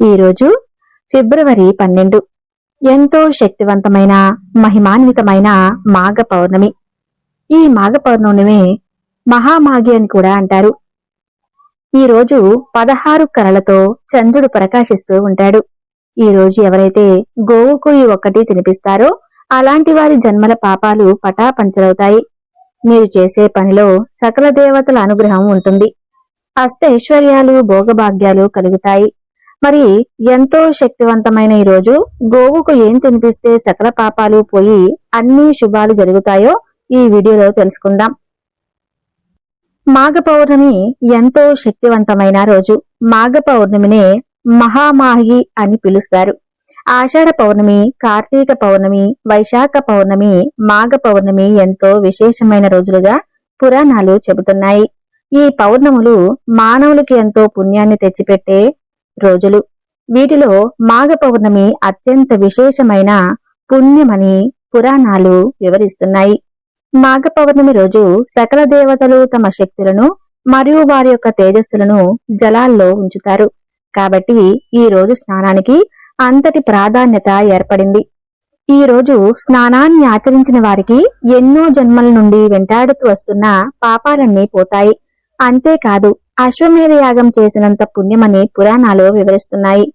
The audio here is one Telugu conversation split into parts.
ఈరోజు ఫిబ్రవరి పన్నెండు. ఎంతో శక్తివంతమైన మహిమాన్వితమైన మాఘ పౌర్ణమి. ఈ మాఘ పౌర్ణమి మహామాఘి అని కూడా అంటారు. ఈ రోజు పదహారు కరలతో చంద్రుడు ప్రకాశిస్తూ ఉంటాడు. ఈ రోజు ఎవరైతే గోవుకు ఈ ఒక్కటి తినిపిస్తారో అలాంటి వారి జన్మల పాపాలు పటాపంచలవుతాయి. మీరు చేసే పనిలో సకల దేవతల అనుగ్రహం ఉంటుంది. అష్టైశ్వర్యాలు భోగభాగ్యాలు కలుగుతాయి. మరి ఎంతో శక్తివంతమైన ఈ రోజు గోవుకు ఏం తినిపిస్తే సకల పాపాలు పోయి అన్ని శుభాలు జరుగుతాయో ఈ వీడియోలో తెలుసుకుందాం. మాఘ పౌర్ణమి ఎంతో శక్తివంతమైన రోజు. మాఘ పౌర్ణమినే మహామాహి అని పిలుస్తారు. ఆషాఢ పౌర్ణమి కార్తీక పౌర్ణమి వైశాఖ పౌర్ణమి మాఘ పౌర్ణమి ఎంతో విశేషమైన రోజులుగా పురాణాలు చెబుతున్నాయి. ఈ పౌర్ణములు మానవులకి ఎంతో పుణ్యాన్ని తెచ్చిపెట్టే రోజులు. వీటిలో మాఘ పౌర్ణమి అత్యంత విశేషమైన పుణ్యమని పురాణాలు వివరిస్తున్నాయి. మాఘ పౌర్ణమి రోజు సకల దేవతలు తమ శక్తులను మరియు వారి యొక్క తేజస్సులను జలాల్లో ఉంచుతారు. కాబట్టి ఈ రోజు స్నానానికి అంతటి ప్రాధాన్యత ఏర్పడింది. ఈ రోజు స్నానాన్ని ఆచరించిన వారికి ఎన్నో జన్మల నుండి వెంటాడుతూ వస్తున్న పాపాలన్నీ పోతాయి. అంతేకాదు అశ్వమేధ యాగం చేసినంత పుణ్యమని పురాణాలు వివరిస్తున్నాయి.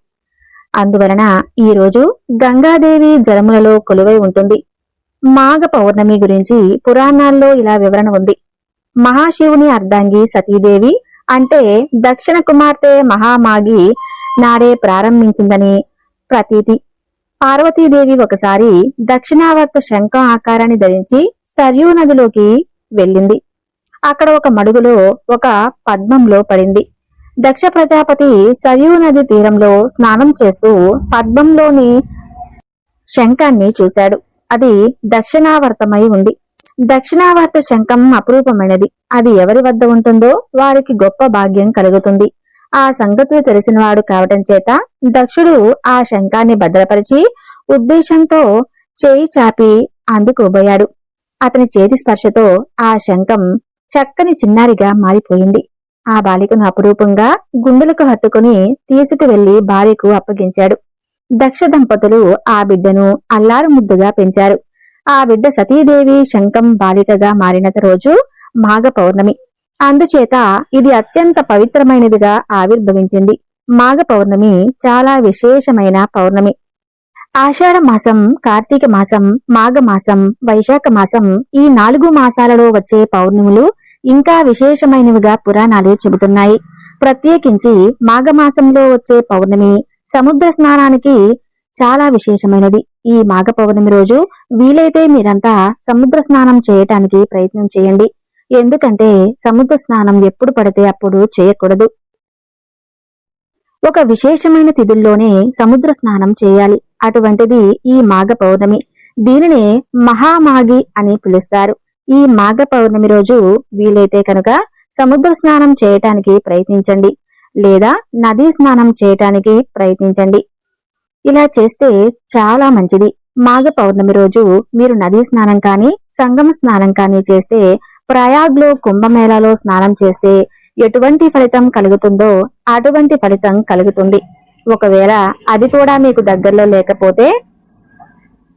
అందువలన ఈ రోజు గంగాదేవి జలములలో కొలువై ఉంటుంది. మాఘ పౌర్ణమి గురించి పురాణాల్లో ఇలా వివరణ ఉంది. మహాశివుని అర్ధాంగి సతీదేవి అంటే దక్షిణ కుమార్తె మహామాగి నాడే ప్రారంభించిందని ప్రతీతి. పార్వతీదేవి ఒకసారి దక్షిణావర్త శంఖం ఆకారాన్ని ధరించి సర్యూ నదిలోకి వెళ్ళింది. అక్కడ ఒక మడుగులో ఒక పద్మంలో పడింది. దక్ష ప్రజాపతి సర్యూ నది తీరంలో స్నానం చేస్తూ పద్మంలోని శంఖాన్ని చూశాడు. అది దక్షిణావర్తమై ఉంది. దక్షిణావర్త శంఖం అపురూపమైనది. అది ఎవరి వద్ద ఉంటుందో వారికి గొప్ప భాగ్యం కలుగుతుంది. ఆ సంగతులు తెలిసినవాడు కావటం చేత దక్షుడు ఆ శంఖాన్ని భద్రపరిచి ఉద్దేశంతో చేయి చాపి అందుకోబోయాడు. అతని చేతి స్పర్శతో ఆ శంఖం చక్కని చిన్నారిగా మారిపోయింది. ఆ బాలికను అపురూపంగా గుండెలకు హత్తుకుని తీసుకువెళ్ళి భార్యకు అప్పగించాడు. దక్ష దంపతులు ఆ బిడ్డను అల్లారు ముద్దుగా పెంచారు. ఆ బిడ్డ సతీదేవి శంఖం బాలికగా మారిన రోజు మాఘ పౌర్ణమి. అందుచేత ఇది అత్యంత పవిత్రమైనదిగా ఆవిర్భవించింది. మాఘ పౌర్ణమి చాలా విశేషమైన పౌర్ణమి. ఆషాఢ మాసం కార్తీక మాసం మాఘ మాసం వైశాఖ మాసం ఈ నాలుగు మాసాలలో వచ్చే పౌర్ణములు ఇంకా విశేషమైనవిగా పురాణాలు చెబుతున్నాయి. ప్రత్యేకించి మాఘమాసంలో వచ్చే పౌర్ణమి సముద్ర స్నానానికి చాలా విశేషమైనది. ఈ మాఘ పౌర్ణమి రోజు వీలైతే మీరంతా సముద్ర స్నానం చేయటానికి ప్రయత్నం చేయండి. ఎందుకంటే సముద్ర స్నానం ఎప్పుడు పడితే అప్పుడు చేయకూడదు. ఒక విశేషమైన తిథుల్లోనే సముద్ర స్నానం చేయాలి. అటువంటిది ఈ మాఘ పౌర్ణమి. దీనినే మహామాగి అని పిలుస్తారు. ఈ మాఘ పౌర్ణమి రోజు వీలైతే కనుక సముద్ర స్నానం చేయటానికి ప్రయత్నించండి లేదా నదీ స్నానం చేయటానికి ప్రయత్నించండి. ఇలా చేస్తే చాలా మంచిది. మాఘ పౌర్ణమి రోజు మీరు నదీ స్నానం కానీ సంగమ స్నానం కానీ చేస్తే ప్రయాగ్లో కుంభమేళాలో స్నానం చేస్తే ఎటువంటి ఫలితం కలుగుతుందో అటువంటి ఫలితం కలుగుతుంది. ఒకవేళ అది కూడా మీకు దగ్గరలో లేకపోతే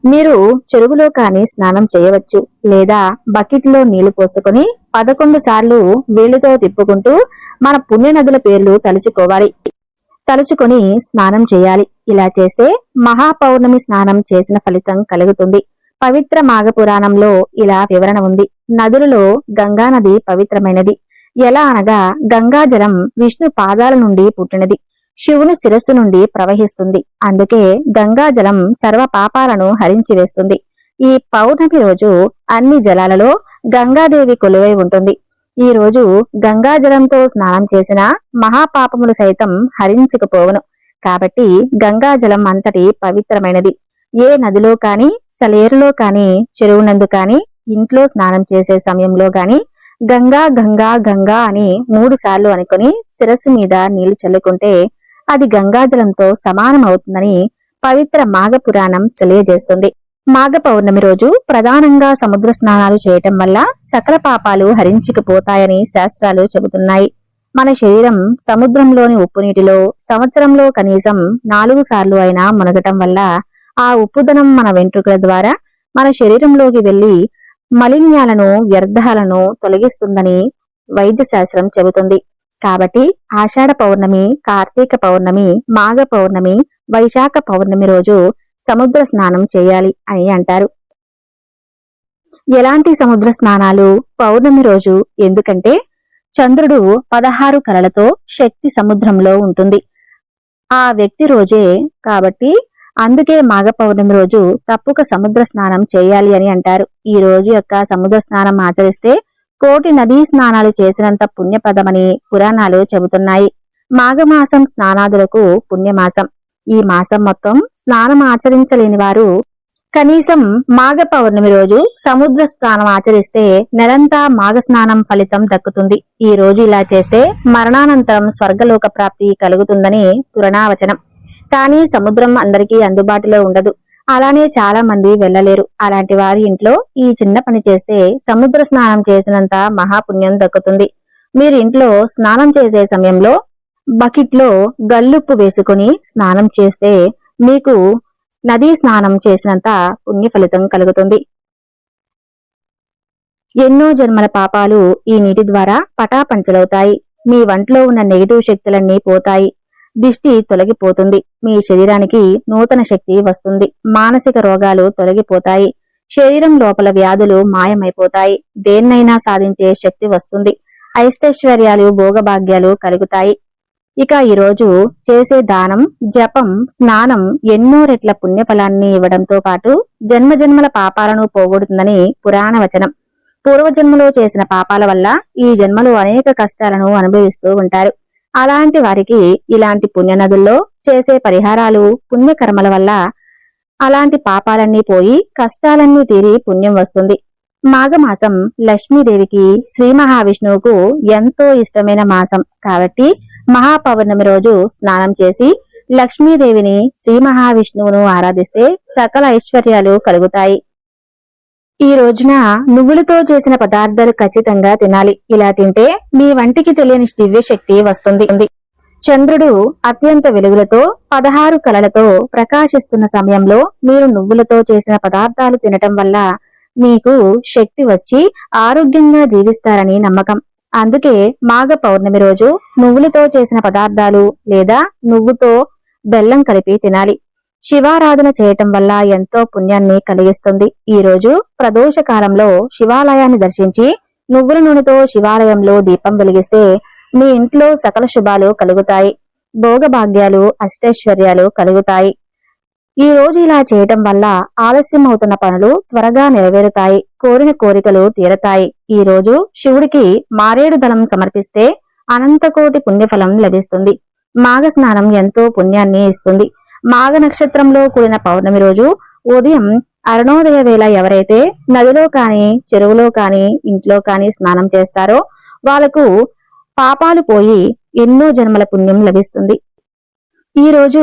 మీరు చెరువులో కానీ స్నానం చేయవచ్చు లేదా బకెట్లో నీళ్ళు పోసుకొని పదకొండు సార్లు వేళ్ళతో తిప్పుకుంటూ మన పుణ్య నదుల పేర్లు తలుచుకోవాలి. తలుచుకొని స్నానం చేయాలి. ఇలా చేస్తే మహాపౌర్ణమి స్నానం చేసిన ఫలితం కలుగుతుంది. పవిత్ర మాఘ పురాణంలో ఇలా వివరణ ఉంది. నదులలో గంగా నది పవిత్రమైనది. ఎలా అనగా గంగాజలం విష్ణు పాదాల నుండి పుట్టినది. శివుని శిరస్సు నుండి ప్రవహిస్తుంది. అందుకే గంగాజలం సర్వ పాపాలను హరించివేస్తుంది ఈ పౌర్ణమి రోజు అన్ని జలాలలో గంగాదేవి కొలువై ఉంటుంది. ఈ రోజు గంగాజలంతో స్నానం చేసిన మహాపాపములు సైతం హరించుకుపోవును. కాబట్టి గంగాజలం అంతటి పవిత్రమైనది. ఏ నదిలో కాని సలేరులో కాని చెరువునందు కాని ఇంట్లో స్నానం చేసే సమయంలో గాని గంగా గంగా గంగా అని మూడు సార్లు అనుకుని శిరస్సు మీద నీళ్ళు చల్లుకుంటే అది గంగాజలంతో సమానమవుతుందని పవిత్ర మాఘ పురాణం తెలియజేస్తుంది. మాఘ పౌర్ణమి రోజు ప్రధానంగా సముద్ర స్నానాలు చేయటం వల్ల సకల పాపాలు హరించుకుపోతాయని శాస్త్రాలు చెబుతున్నాయి. మన శరీరం సముద్రంలోని ఉప్పు నీటిలో సంవత్సరంలో కనీసం నాలుగు సార్లు అయినా మునగటం వల్ల ఆ ఉప్పుదనం మన వెంట్రుకల ద్వారా మన శరీరంలోకి వెళ్ళి మలిన్యాలను వ్యర్థాలను తొలగిస్తుందని వైద్య శాస్త్రం చెబుతుంది. కాబట్టి ఆషాఢ పౌర్ణమి కార్తీక పౌర్ణమి మాఘ పౌర్ణమి వైశాఖ పౌర్ణమి రోజు సముద్ర స్నానం చేయాలి అని అంటారు. ఎలాంటి సముద్ర స్నానాలు పౌర్ణమి రోజు? ఎందుకంటే చంద్రుడు పదహారు కలలతో శక్తి సముద్రంలో ఉంటుంది. ఆ వ్యక్తి రోజే కాబట్టి అందుకే మాఘ పౌర్ణమి రోజు తప్పుక సముద్ర స్నానం చేయాలి అని అంటారు. ఈ రోజు యొక్క సముద్ర స్నానం ఆచరిస్తే కోటి నదీ స్నానాలు చేసినంత పుణ్యపదమని పురాణాలు చెబుతున్నాయి. మాఘమాసం స్నానాదులకు పుణ్యమాసం. ఈ మాసం మొత్తం స్నానం ఆచరించలేని వారు కనీసం మాఘ పౌర్ణమి రోజు సముద్ర స్నానం ఆచరిస్తే నెలంతా మాఘ స్నానం ఫలితం దక్కుతుంది. ఈ రోజు ఇలా చేస్తే మరణానంతరం స్వర్గలోక ప్రాప్తి కలుగుతుందని పురాణావచనం. కానీ సముద్రం అందరికీ అందుబాటులో ఉండదు. అలానే చాలా మంది వెళ్ళలేరు. అలాంటి వారి ఇంట్లో ఈ చిన్న పని చేస్తే సముద్ర స్నానం చేసినంత మహాపుణ్యం దక్కుతుంది. మీరు ఇంట్లో స్నానం చేసే సమయంలో బకెట్లో గల్లుప్పు వేసుకుని స్నానం చేస్తే మీకు నదీ స్నానం చేసినంత పుణ్య ఫలితం కలుగుతుంది. ఎన్నో జన్మల పాపాలు ఈ నీటి ద్వారా పటాపంచలవుతాయి. మీ వంట్లో ఉన్న నెగిటివ్ శక్తులన్నీ పోతాయి. దిష్టి తొలగిపోతుంది. మీ శరీరానికి నూతన శక్తి వస్తుంది. మానసిక రోగాలు తొలగిపోతాయి. శరీరం లోపల వ్యాధులు మాయమైపోతాయి. దేన్నైనా సాధించే శక్తి వస్తుంది. ఐష్టైశ్వర్యాలు భోగభాగ్యాలు కలుగుతాయి. ఇక ఈరోజు చేసే దానం జపం స్నానం ఎన్నో రెట్ల పుణ్యఫలాన్ని ఇవ్వడంతో పాటు జన్మజన్మల పాపాలను పోగొడుతుందని పురాణ వచనం. పూర్వజన్మలో చేసిన పాపాల వల్ల ఈ జన్మలో అనేక కష్టాలను అనుభవిస్తూ ఉంటారు. అలాంటి వారికి ఇలాంటి పుణ్యనదుల్లో చేసే పరిహారాలు పుణ్యకర్మల వల్ల అలాంటి పాపాలన్నీ పోయి కష్టాలన్నీ తీరి పుణ్యం వస్తుంది. మాఘమాసం లక్ష్మీదేవికి శ్రీ మహావిష్ణువుకు ఎంతో ఇష్టమైన మాసం. కాబట్టి మహాపౌర్ణమి రోజు స్నానం చేసి లక్ష్మీదేవిని శ్రీ మహావిష్ణువును ఆరాధిస్తే సకల ఐశ్వర్యాలు కలుగుతాయి. ఈ రోజున నువ్వులతో చేసిన పదార్థాలు ఖచ్చితంగా తినాలి. ఇలా తింటే మీ వంటికి తెలియని దివ్య శక్తి వస్తుంది. చంద్రుడు అత్యంత వెలుగులతో పదహారు కలలతో ప్రకాశిస్తున్న సమయంలో మీరు నువ్వులతో చేసిన పదార్థాలు తినటం వల్ల మీకు శక్తి వచ్చి ఆరోగ్యంగా జీవిస్తారని నమ్మకం. అందుకే మాఘ పౌర్ణమి రోజు నువ్వులతో చేసిన పదార్థాలు లేదా నువ్వుతో బెల్లం కలిపి తినాలి. శివారాధన చేయటం వల్ల ఎంతో పుణ్యాన్ని కలిగిస్తుంది. ఈ రోజు ప్రదోష కాలంలో శివాలయాన్ని దర్శించి నువ్వుల నూనెతో శివాలయంలో దీపం వెలిగిస్తే మీ ఇంట్లో సకల శుభాలు కలుగుతాయి. భోగభాగ్యాలు అష్టైశ్వర్యాలు కలుగుతాయి. ఈ రోజు ఇలా చేయటం వల్ల ఆలస్యం అవుతున్న పనులు త్వరగా నెరవేరుతాయి. కోరిన కోరికలు తీరతాయి. ఈ రోజు శివుడికి మారేడు దళం సమర్పిస్తే అనంతకోటి పుణ్యఫలం లభిస్తుంది. మాఘ స్నానం ఎంతో పుణ్యాన్ని ఇస్తుంది. మాఘ నక్షత్రంలో కూడిన పౌర్ణమి రోజు ఉదయం అరుణోదయ వేళ ఎవరైతే నదిలో కాని చెరువులో కాని ఇంట్లో కాని స్నానం చేస్తారో వాళ్ళకు పాపాలు పోయి ఎన్నో జన్మల పుణ్యం లభిస్తుంది. ఈ రోజు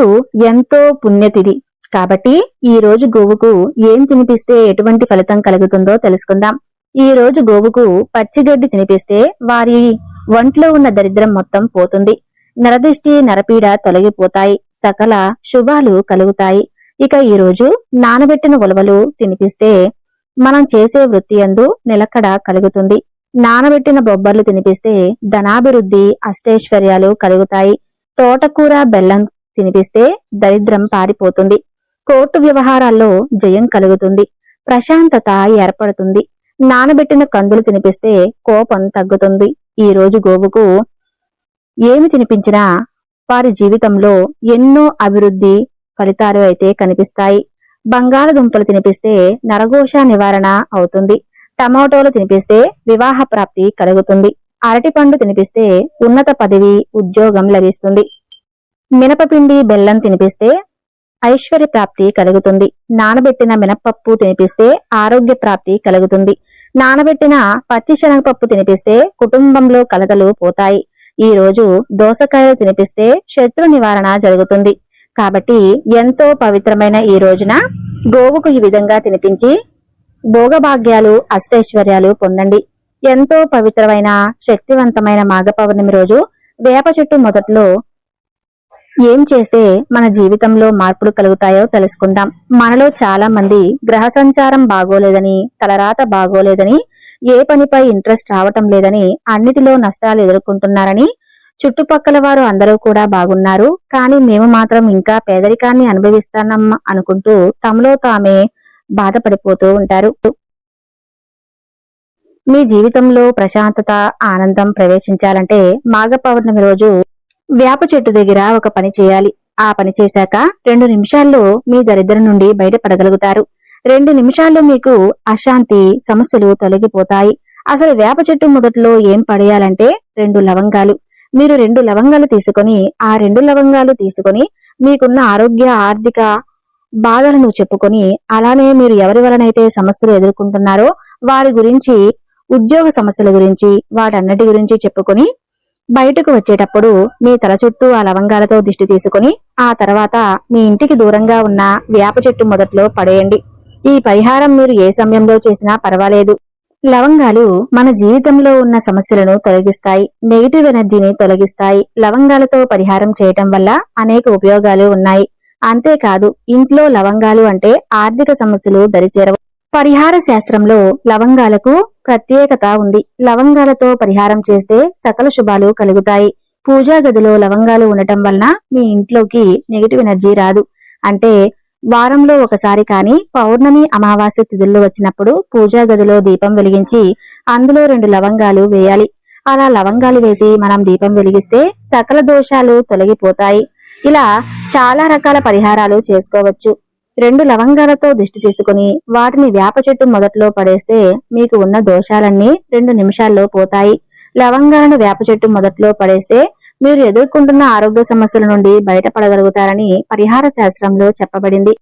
ఎంతో పుణ్యతిథి. కాబట్టి ఈ రోజు గోవుకు ఏం తినిపిస్తే ఎటువంటి ఫలితం కలుగుతుందో తెలుసుకుందాం. ఈ రోజు గోవుకు పచ్చిగడ్డి తినిపిస్తే వారి ఒంట్లో ఉన్న దరిద్రం మొత్తం పోతుంది. నరదృష్టి నరపీడ తొలగిపోతాయి. సకల శుభాలు కలుగుతాయి. ఇక ఈ రోజు నానబెట్టిన ఉలవలు తినిపిస్తే మనం చేసే వృత్తి అందు నిలకడ కలుగుతుంది. నానబెట్టిన బొబ్బర్లు తినిపిస్తే ధనాభివృద్ధి అష్టైశ్వర్యాలు కలుగుతాయి. తోటకూర బెల్లం తినిపిస్తే దరిద్రం పారిపోతుంది. కోర్టు వ్యవహారాల్లో జయం కలుగుతుంది. ప్రశాంతత ఏర్పడుతుంది. నానబెట్టిన కందులు తినిపిస్తే కోపం తగ్గుతుంది. ఈ రోజు గోవుకు ఏమి తినిపించినా వారి జీవితంలో ఎన్నో అభివృద్ధి ఫలితాలు అయితే కనిపిస్తాయి. బంగాళదుంపలు తినిపిస్తే నరఘోష నివారణ అవుతుంది. టమాటోలు తినిపిస్తే వివాహ ప్రాప్తి కలుగుతుంది. అరటిపండు తినిపిస్తే ఉన్నత పదవి ఉద్యోగం లభిస్తుంది. మినపపిండి బెల్లం తినిపిస్తే ఐశ్వర్య ప్రాప్తి కలుగుతుంది. నానబెట్టిన మినపప్పు తినిపిస్తే ఆరోగ్య ప్రాప్తి కలుగుతుంది. నానబెట్టిన పచ్చి శనగపప్పు తినిపిస్తే కుటుంబంలో కలగలు పోతాయి. ఈ రోజు దోసకాయలు తినిపిస్తే శత్రు నివారణ జరుగుతుంది. కాబట్టి ఎంతో పవిత్రమైన ఈ రోజున గోవుకు ఈ విధంగా తినిపించి భోగభాగ్యాలు అష్టైశ్వర్యాలు పొందండి. ఎంతో పవిత్రమైన శక్తివంతమైన మాఘ పౌర్ణమి రోజు వేప చెట్టు మొదట్లో ఏం చేస్తే మన జీవితంలో మార్పులు కలుగుతాయో తెలుసుకుందాం. మనలో చాలా మంది గ్రహ సంచారం బాగోలేదని తలరాత బాగోలేదని ఏ పనిపై ఇంట్రెస్ట్ రావటం లేదని అన్నిటిలో నష్టాలు ఎదుర్కొంటున్నారని చుట్టుపక్కల వారు అందరూ కూడా బాగున్నారు. కానీ మేము మాత్రం ఇంకా పేదరికాన్ని అనుభవిస్తానమ్మా అనుకుంటూ తమలో తామే బాధపడిపోతూ ఉంటారు. మీ జీవితంలో ప్రశాంతత ఆనందం ప్రవేశించాలంటే మాఘ పౌర్ణమి రోజు వేప చెట్టు దగ్గర ఒక పని చేయాలి. ఆ పని చేశాక రెండు నిమిషాల్లో మీ దరిద్రం నుండి బయటపడగలుగుతారు. రెండు నిమిషాల్లో మీకు అశాంతి సమస్యలు తొలగిపోతాయి. అసలు వేప చెట్టు మొదట్లో ఏం పడేయాలంటే రెండు లవంగాలు. మీరు రెండు లవంగాలు తీసుకొని ఆ రెండు లవంగాలు తీసుకొని మీకున్న ఆరోగ్య ఆర్థిక బాధలను చెప్పుకొని అలానే మీరు ఎవరి వలనైతే సమస్యలు ఎదుర్కొంటున్నారో వారి గురించి ఉద్యోగ సమస్యల గురించి వాటన్నిటి గురించి చెప్పుకొని బయటకు వచ్చేటప్పుడు మీ తల చుట్టూ ఆ లవంగాలతో దిష్టి తీసుకొని ఆ తర్వాత మీ ఇంటికి దూరంగా ఉన్న వేప చెట్టు మొదట్లో పడేయండి. ఈ పరిహారం మీరు ఏ సమయంలో చేసినా పర్వాలేదు. లవంగాలు మన జీవితంలో ఉన్న సమస్యలను తొలగిస్తాయి నెగిటివ్ ఎనర్జీని తొలగిస్తాయి. లవంగాలతో పరిహారం చేయటం వల్ల అనేక ఉపయోగాలు ఉన్నాయి. అంతేకాదు ఇంట్లో లవంగాలు అంటే ఆర్థిక సమస్యలు దరిచేరవు. పరిహార శాస్త్రంలో లవంగాలకు ప్రత్యేకత ఉంది. లవంగాలతో పరిహారం చేస్తే సకల శుభాలు కలుగుతాయి. పూజా గదిలో లవంగాలు ఉండటం వలన మీ ఇంట్లోకి నెగిటివ్ ఎనర్జీ రాదు. అంటే వారంలో ఒకసారి కానీ పౌర్ణమి అమావాస్య తిథుల్లో వచ్చినప్పుడు పూజా గదిలో దీపం వెలిగించి అందులో రెండు లవంగాలు వేయాలి. అలా లవంగాలు వేసి మనం దీపం వెలిగిస్తే సకల దోషాలు తొలగిపోతాయి. ఇలా చాలా రకాల పరిహారాలు చేసుకోవచ్చు. రెండు లవంగాలతో దిష్టి తీసుకుని వాటిని వేప చెట్టు మొదట్లో పడేస్తే మీకు ఉన్న దోషాలన్నీ రెండు నిమిషాల్లో పోతాయి. లవంగాలను వేప చెట్టు మొదట్లో పడేస్తే మీరు ఎదుర్కొంటున్న ఆరోగ్య సమస్యల నుండి బయటపడగలుగుతారని పరిహార శాస్త్రంలో చెప్పబడింది.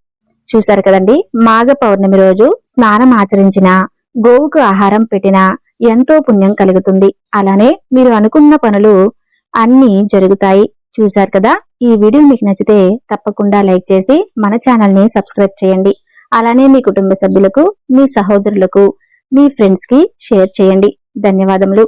చూశారు కదండి? మాఘ పౌర్ణమి రోజు స్నానం ఆచరించిన గోవుకు ఆహారం పెట్టినా ఎంతో పుణ్యం కలుగుతుంది. అలానే మీరు అనుకున్న పనులు అన్నీ జరుగుతాయి. చూశారు కదా? ఈ వీడియో మీకు నచ్చితే తప్పకుండా లైక్ చేసి మన ఛానల్ని సబ్స్క్రైబ్ చేయండి. అలానే మీ కుటుంబ సభ్యులకు మీ సహోదరులకు మీ ఫ్రెండ్స్కి షేర్ చేయండి. ధన్యవాదములు.